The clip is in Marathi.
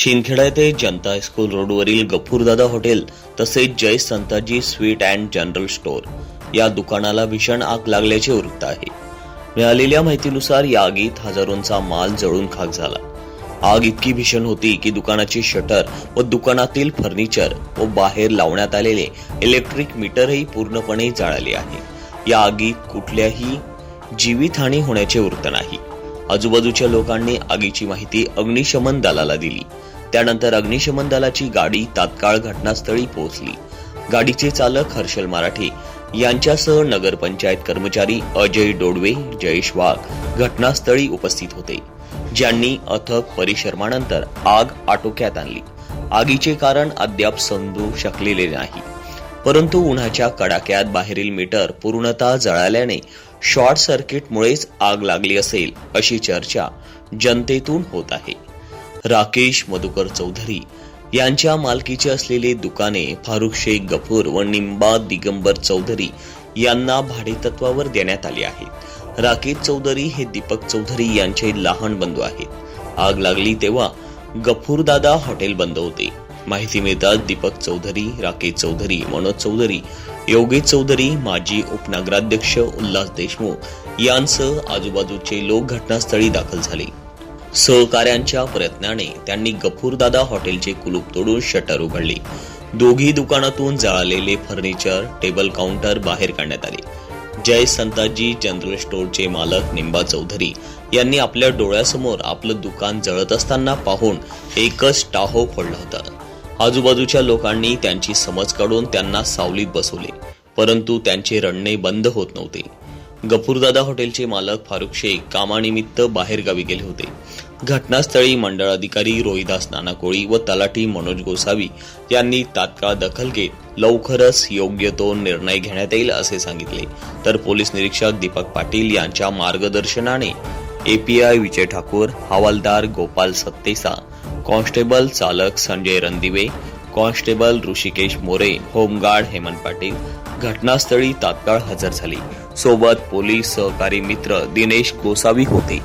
शिंदखेडा येथे जनता हायस्कूल रोडवरील गफूरदादा हॉटेल तसेच Jai Santaji sweet and general store या दुकानाला भीषण आग लागल्याचे वृत्त आहे. मिळालेल्या माहितीनुसार या आगीत हजारोंचा माल जळून खाक झाला. आग इतकी भीषण होती की दुकानाची शटर व दुकानातील फर्निचर व बाहेर लावण्यात आलेले इलेक्ट्रिक मीटरही पूर्णपणे जळाले आहे. या आगीत कुठल्याही जीवितहानी होण्याचे वृत्त नाही. आजूबाजूच्या लोकांनी आगीची माहिती अग्निशमन दलाला दिली. त्यानंतर अग्निशमन दलाची गाडी तात्काळ घटनास्थळी पोहोचली. गाडीचे चालक हर्षल मराठे यांच्यासह नगरपंचायत कर्मचारी अजय डोडवे जयेश वाघ घटनास्थळी उपस्थित होते. ज्यांनी अथक परिश्रमानंतर आग आटोक्यात आणली. आगीचे कारण अद्याप समजू शकलेले नाही. परंतु उन्हाच्या कडाक्यात बाहेरील मीटर पूर्णतः जळाल्याने शॉर्ट सर्किटमुळेच आग लागली असेल अशी चर्चा जनतेतून होत आहे. राकेश मधुकर चौधरी यांच्या मालकीचे असलेले दुकाने फारुख शेख गफूर व निंबा दिगंबर चौधरी यांना भाडेतत्वावर देण्यात आली आहेत. राकेश चौधरी हे दीपक चौधरी यांचे लहान बंधू आहेत. आग लागली तेव्हा गफूरदादा हॉटेल बंद होते. माहिती मिळताच दीपक चौधरी राकेश चौधरी मनोज चौधरी योगेश चौधरी माजी उपनगराध्यक्ष उल्हास देशमुख यांसह आजूबाजूचे लोक घटनास्थळी दाखल झाले. सहकाऱ्यांच्या प्रयत्नाने त्यांनी गफूरदादा हॉटेलचे कुलूप तोडून शटर उघडले. दोघी दुकानातून जळालेले फर्निचर टेबल काउंटर बाहेर काढण्यात आले. जय संताजी जनरल स्टोअरचे मालक निंबा चौधरी यांनी आपल्या डोळ्यासमोर आपलं दुकान जळत असताना पाहून एकच टाहो फोडला होता. आजूबाजूच्या लोकांनी त्यांची समज काढून त्यांना सावलीत बसवले परंतु त्यांचे रडणे बंद होत नव्हते. गफूरदादा हॉटेलचे मालक फारुख शेख कामानिमित्त बाहेरगावी गेले होते. घटनास्थळी मंडळ अधिकारी रोहिदास नानाकोळी व तलाठी मनोज गोसावी यांनी तात्काळ दखल घेत लवकरच योग्य तो निर्णय घेण्यात येईल असे सांगितले. तर पोलीस निरीक्षक दीपक पाटील यांच्या मार्गदर्शनाने एपीआय विजय ठाकूर हवालदार गोपाल सत्तेसा कॉन्स्टेबल चालक Sanjay Randive constable Rishikesh More home guard Hemant Patil घटनास्थळी तात्काळ हजर झाले. सोबत पोलीस सहकारी मित्र दिनेश गोसावी होते.